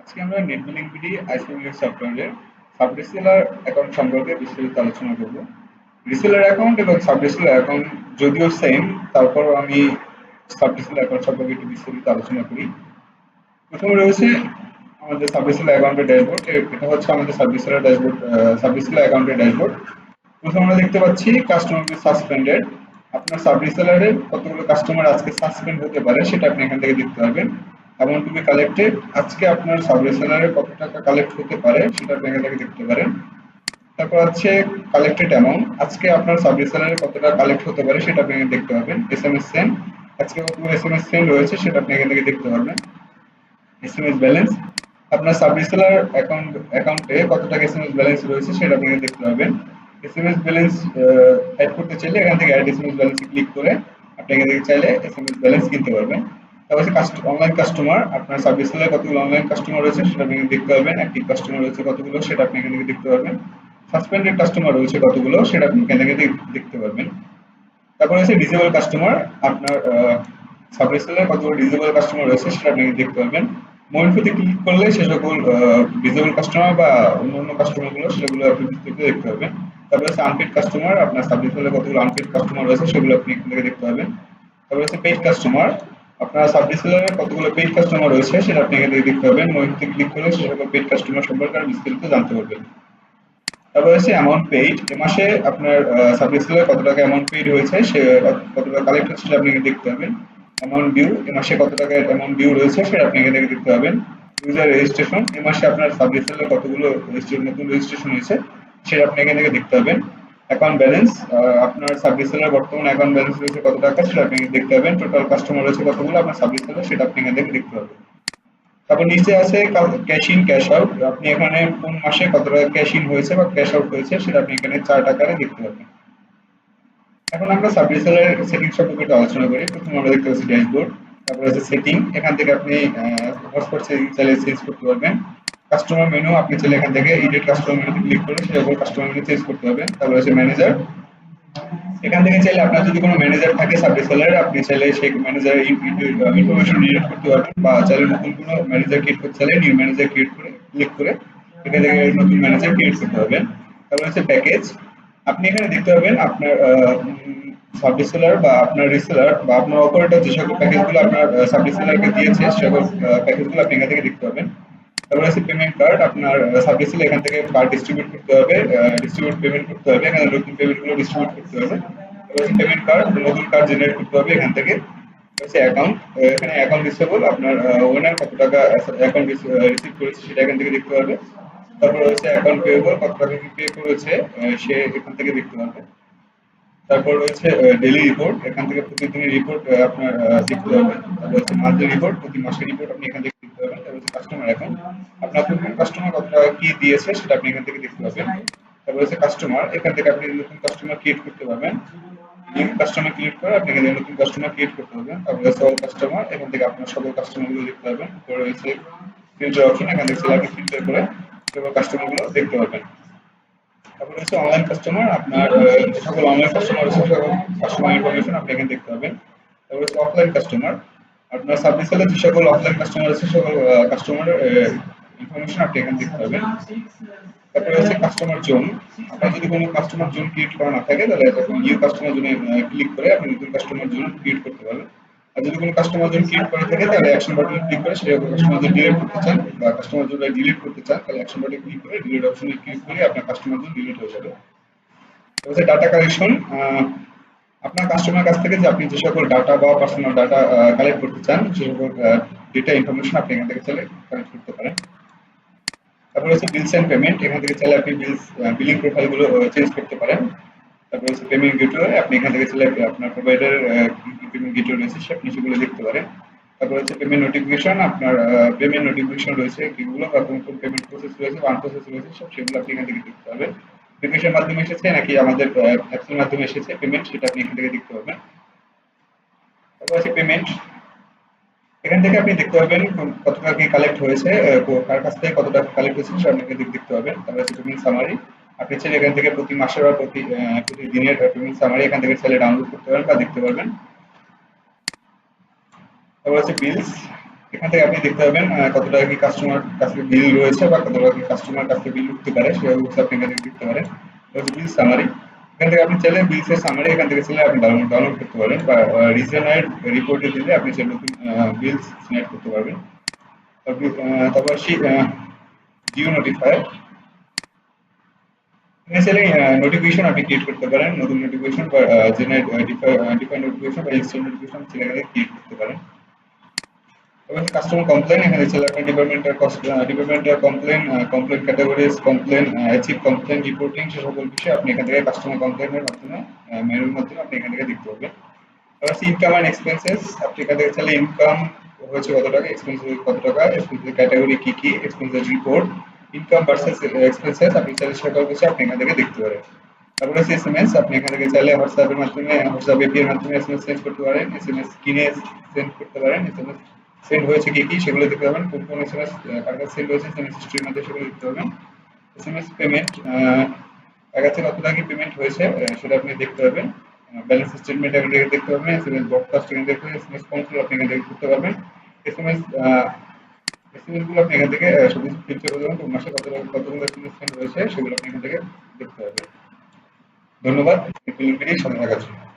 আজকে আমরা net billing BD ICML সফটওয়্যারের অ্যাকাউন্ট সম্পর্কে বিস্তারিত আলোচনা করব। রিসেলার অ্যাকাউন্ট এবং অ্যাকাউন্ট যদিও সেম তারপর আমি সাব রিসেলার অ্যাকাউন্ট সম্পর্কে একটু বিস্তারিত আলোচনা করি। প্রথমে রয়েছে আমাদের সাব রিসেলার অ্যাকাউন্টের ড্যাশবোর্ড এটা হচ্ছে আমাদের sub reseller dashboard sub reseller অ্যাকাউন্টের ড্যাশবোর্ড প্রথমে আমরা দেখতে পাচ্ছি কাস্টমার সাসপেন্ডেড আপনার সাব রিসেলারের কতগুলো কাস্টমার আজকে সাসপেন্ড হতে পারে, সেটা আপনি এখান থেকে দেখতে পারবেন। অ্যামাউন্ট টু বি কালেক্টেড আজকে আপনার সাব রিসেলারে কত টাকা কালেক্ট হতে পারে সেটা এখান থেকে দেখতে পারেন। তারপর হচ্ছে কালেক্টেড অ্যামাউন্ট আজকে আপনার সাব রিসেলারে কত টাকা কালেক্ট হতে পারে সেটা আপনি দেখতে পাবেন। এসএমএস সেন্ড আজকে কতগুলো এসএমএস সেন্ড রয়েছে সেটা আপনি এখান থেকে দেখতে পারবেন। এসএমএস ব্যালেন্স আপনার সাব রিসেলার অ্যাকাউন্ট অ্যাকাউন্টে কত টাকা এসএমএস ব্যালেন্স রয়েছে সেটা আপনি দেখতে পারবেন। এসএমএস ব্যালেন্স অ্যাড করতে চাইলে এখান থেকে অ্যাড এসএমএস ব্যালেন্সে ক্লিক করে আপনি এখান থেকে চাইলে এসএমএস ব্যালেন্স কিনতে পারবেন। তারপর অনলাইন কাস্টমার আপনার সার্ভিস সেলার কতগুলো অনলাইন কাস্টমার রয়েছে সেটা আপনি দেখতে পারবেন। অ্যাক্টিভ কাস্টমার রয়েছে কতগুলো সেটা আপনি এখান থেকে দেখতে পারবেন। সাসপেন্ডেড কাস্টমার রয়েছে কতগুলো সেটা আপনি এখান দেখতে পারবেন। তারপর হচ্ছে ডিসেবল কাস্টমার আপনার সার্ভিস সেলার কতগুলো ডিসেবল কাস্টমার রয়েছে সেটা আপনি দেখতে পারবেন। মোবাইল ক্লিক করলে সে সকল ডিসেবল কাস্টমার বা অন্য কাস্টমারগুলো সেগুলো আপনি দেখতে পাবেন তারপরে হচ্ছে আনপেড কাস্টমার আপনার সার্ভিস কতগুলো আনপেড কাস্টমার রয়েছে সেগুলো আপনি এখান থেকে দেখতে পাবেন তারপরে হচ্ছে পেইড কাস্টমার আপনার সার্ভিস সেলারে কতগুলো পেইড কাস্টমার রয়েছে সেটা আপনি এখান দেখতে পাবেন মোবাইলতে ক্লিক করলে সে পেইড কাস্টমার সম্পর্কে আর বিস্তারিত জানতে পারবেন। তারপর হচ্ছে অ্যামাউন্ট পেইড এ মাসে আপনার সার্ভিস সেলার কত টাকা অ্যামাউন্ট পেইড হয়েছে, সে, কত টাকা কালেক্ট হচ্ছে সেটা আপনি দেখতে পাবেন অ্যামাউন্ট ডিউ এ মাসে কত টাকা অ্যামাউন্ট ডিউ রয়েছে সেটা আপনি এখান থেকে দেখতে পাবেন ইউজার রেজিস্ট্রেশন এ মাসে আপনার সার্ভিস সেলার কতগুলো নতুন রেজিস্ট্রেশন হয়েছে সেটা আপনি এখান দেখতে পাবেন অ্যাকাউন্ট ব্যালেন্স আপনার সেলার বর্তমান অ্যাকাউন্ট ব্যালেন্স রয়েছে কত টাকা সেটা আপনি দেখতে পাবেন। টোটাল কাস্টমার রয়েছে কতগুলো, আপনার সেলার সেটা আপনি এখান থেকে দেখতে পাবেন। তারপর নিচে আছে ক্যাশ ইন ক্যাশ আউট আপনি এখানে কোন মাসে কত টাকা ক্যাশ ইন হয়েছে বা ক্যাশ আউট হয়েছে সেটা আপনি এখানে চার্ট আকারে দেখতে পাবেন। এখন আমরা সেলার সেটিং সম্পর্কে আলোচনা করি। প্রথমে আমরা দেখতে পাচ্ছি ড্যাশবোর্ড তারপর আছে সেটিং এখান থেকে আপনি হটস্পট সেটিং চাইলে চেঞ্জ করতে পারবেন। কাস্টমার মেনু আপনি চাইলে এখান থেকে এডিট কাস্টমার মেনুতে ক্লিক করে সেটা কাস্টমার মেনু চেঞ্জ করতে হবে। তারপর আছে ম্যানেজার এখান থেকে চাইলে আপনার যদি কোনো ম্যানেজার থাকে সার্ভিস সেলার আপনি চাইলে সেই ম্যানেজার ইনফরমেশন ডিলিট করতে পারবেন বা চাইলে নতুন কোনো ম্যানেজার ক্রিয়েট করতে চাইলে নিউ ম্যানেজার ক্রিয়েট করে ক্লিক করে এখান থেকে নতুন ম্যানেজার ক্রিয়েট করতে পারবেন। তারপর হচ্ছে প্যাকেজ আপনি এখানে দেখতে পাবেন আপনার সার্ভিস সেলার বা আপনার রিসেলার বা আপনার অপারেটর যে সকল প্যাকেজগুলো আপনার সার্ভিস সেলারকে দিয়েছে, সে সকল প্যাকেজগুলো আপনি এখান থেকে দেখতে পাবেন। তারপরে আছে পেমেন্ট কার্ড আপনার এখান থেকে কার্ড ডিস্ট্রিবিউট করতে হবে ডিস্ট্রিবিউট পেমেন্ট করতে হবে, এখানে নতুন ডিস্ট্রিবিউট করতে হবে। পেমেন্ট কার্ড নতুন কার্ড জেনারেট করতে হবে এখান থেকে। অ্যাকাউন্ট এখানে অ্যাকাউন্ট রিসেবল আপনার ওনার কত টাকা অ্যাকাউন্ট রিসিভ করেছে সেটা এখান থেকে দেখতে পারবে। তারপর হচ্ছে অ্যাকাউন্ট পেয়েবল কত টাকা কি পে করেছে সে এখান থেকে দেখতে পারবে। তারপর রয়েছে ডেলি রিপোর্ট এখান থেকে প্রতিদিনের রিপোর্ট আপনার দেখতে পাবেন তারপর হচ্ছে রিপোর্ট প্রতি মাসের রিপোর্ট আপনি এখান থেকে কাস্টমার অ্যাকাউন্ট আপনার কাস্টমার কত টাকা কি দিয়েছে সেটা আপনি এখান থেকে দেখতে পাবেন। তারপর হচ্ছে কাস্টমার এখান থেকে আপনি নতুন কাস্টমার ক্রিয়েট করতে পারবেন। নিউ কাস্টমার ক্রিয়েট করে আপনি এখানে নতুন কাস্টমার ক্রিয়েট করতে পারবেন। তারপর হচ্ছে অল কাস্টমার এখান থেকে আপনার সকল কাস্টমারগুলো দেখতে পাবেন তারপর রয়েছে ফিল্টার অপশন এখান থেকে আপনি ফিল্টার করে সকল কাস্টমারগুলো দেখতে পারবেন। তারপর হচ্ছে অনলাইন কাস্টমার আপনার সকল অনলাইন কাস্টমার সকল কাস্টমার ইনফরমেশন আপনি এখানে দেখতে পাবেন তারপর হচ্ছে অফলাইন কাস্টমার আপনার সার্ভিস সেলে যে সকল অফলাইন কাস্টমার আছে, সকল কাস্টমারের ইনফরমেশন আপনি এখানে দেখতে পাবেন তারপরে হচ্ছে কাস্টমার জোন আপনার যদি কোনো কাস্টমার জোন ক্রিয়েট করা না থাকে, তাহলে তখন নিউ কাস্টমার জোনে ক্লিক করে আপনি নতুন কাস্টমার জোন ক্রিয়েট করতে পারবেন। আর যদি কোনো কাস্টমার জোন ক্রিয়েট করে থাকে, তাহলে অ্যাকশন বাটনে ক্লিক করে সেটা কাস্টমার জোন ডিলিট করতে চান বা কাস্টমার জোন ডিলিট করতে চান, তাহলে অ্যাকশন বাটনে ক্লিক করে ডিলিট অপশনে ক্লিক করে আপনার কাস্টমার জোন ডিলিট হয়ে যাবে। হচ্ছে ডাটা কালেকশন আপনার কাস্টমার কাছ থেকে যে আপনি যে সকল ডাটা বা পার্সোনাল ডাটা কালেক্ট করতে চান সে সকল ডেটা ইনফরমেশন আপনি এখান থেকে চাইলে কালেক্ট করতে পারেন। তারপরে হচ্ছে বিলস অ্যান্ড পেমেন্ট এখান থেকে চাইলে আপনি বিলস বিলিং প্রোফাইলগুলো চেঞ্জ করতে পারেন। তারপরে হচ্ছে পেমেন্ট গেটওয়ে আপনি এখান থেকে চাইলে আপনার প্রোভাইডার পেমেন্ট গেটওয়ে রয়েছে, সে আপনি সেগুলো দেখতে পারেন। তারপর হচ্ছে পেমেন্ট নোটিফিকেশন আপনার পেমেন্ট নোটিফিকেশন রয়েছে কিগুলো বা কোন কোন পেমেন্ট প্রসেস রয়েছে বা আনপ্রসেস রয়েছে, সব সেগুলো আপনি এখান থেকে দেখতে পাবেন নোটিফিকেশন মাধ্যমে এসেছে নাকি আমাদের অ্যাপসের মাধ্যমে এসেছে? পেমেন্ট সেটা আপনি এখান থেকে দেখতে পাবেন তারপর হচ্ছে পেমেন্ট এখান থেকে আপনি দেখতে পাবেন কত টাকা কি কালেক্ট হয়েছে কার কাছ থেকে কত টাকা কালেক্ট হয়েছে সেটা আপনি দেখতে পাবেন তারপরে হচ্ছে পেমেন্ট সামারি আপনি চাইলে এখান থেকে প্রতি মাসের বা প্রতি প্রতি দিনের পেমেন্ট সামারি এখান থেকে চাইলে ডাউনলোড করতে পারেন বা দেখতে পারবেন। তারপর হচ্ছে বিলস এখান থেকে আপনি দেখতে পাবেন কত টাকা কি কাস্টমার কাছে বিল রয়েছে বা কত টাকা কি কাস্টমার কাছে বিল উঠতে পারে সেভাবে আপনি এখান থেকে দেখতে পারেন। বিল সামারি এখান থেকে আপনি চাইলে বিলসের সামারি এখান থেকে চাইলে আপনি ডাউনলোড ডাউনলোড করতে পারেন বা রিজনাল রিপোর্টে দিলে আপনি চাইলে নতুন বিলস সিলেক্ট করতে পারবেন। তারপর সেই জিও নোটিফায়ার নোটিফিকেশন আপনি ক্রিয়েট করতে পারেন, নতুন নোটিফিকেশন বা জেনারেট ডিফাইন নোটিফিকেশন বা ইনস্ট্যান্ট নোটিফিকেশন সেখানে ক্রিয়েট করতে পারেন। এবং কাস্টমার কমপ্লেন এখানে ছিল আপনার ডিপার্টমেন্টের ডিপার্টমেন্টের complain complain categories complain achieve complain reporting সে সকল বিষয়ে আপনি এখান থেকে কাস্টমার কমপ্লেনের মাধ্যমে মেনুর মাধ্যমে আপনি এখান থেকে দেখতে পাবেন তারপর ইনকাম অ্যান্ড এক্সপেন্সেস আপনি এখান থেকে চাইলে ইনকাম হয়েছে কত টাকা এক্সপেন্স কত টাকা এক্সপেন্সের ক্যাটাগরি কি কি এক্সপেন্সের রিপোর্ট ইনকাম ভার্সেস এক্সপেন্সেস আপনি চাইলে সকল কিছু আপনি এখান থেকে দেখতে পারেন। তারপরে হচ্ছে এসএমএস আপনি এখান থেকে চাইলে হোয়াটসঅ্যাপের মাধ্যমে হোয়াটসঅ্যাপ এপি এর মাধ্যমে এসএমএস সেন্ড করতে পারেন এসএমএস কিনে সেন্ড করতে পারেন এসএমএস সেন্ড হয়েছে কি কি সেগুলো দেখতে পাবেন। কোন কোন এসএমএস কার কাছে সেন্ড হয়েছে এসএমএস হিস্ট্রির মধ্যে সেগুলো দেখতে পাবেন। এসএমএস পেমেন্ট কার কাছে কত টাকা পেমেন্ট হয়েছে সেটা আপনি দেখতে পাবেন। ব্যালেন্স স্টেটমেন্ট এখান দেখতে পাবেন এসএমএস ব্রডকাস্ট এখান থেকে এসএমএস কন্ট্রোল আপনি এখান করতে পারবেন। এসএমএস এসএমএসগুলো আপনি এখান থেকে আহ, সব কিছু ফিল্টার পারবেন কোন মাসে কত কতগুলো এসএমএস সেন্ড হয়েছে সেগুলো আপনি এখান থেকে দেখতে পাবেন ধন্যবাদ সাথে থাকার জন্য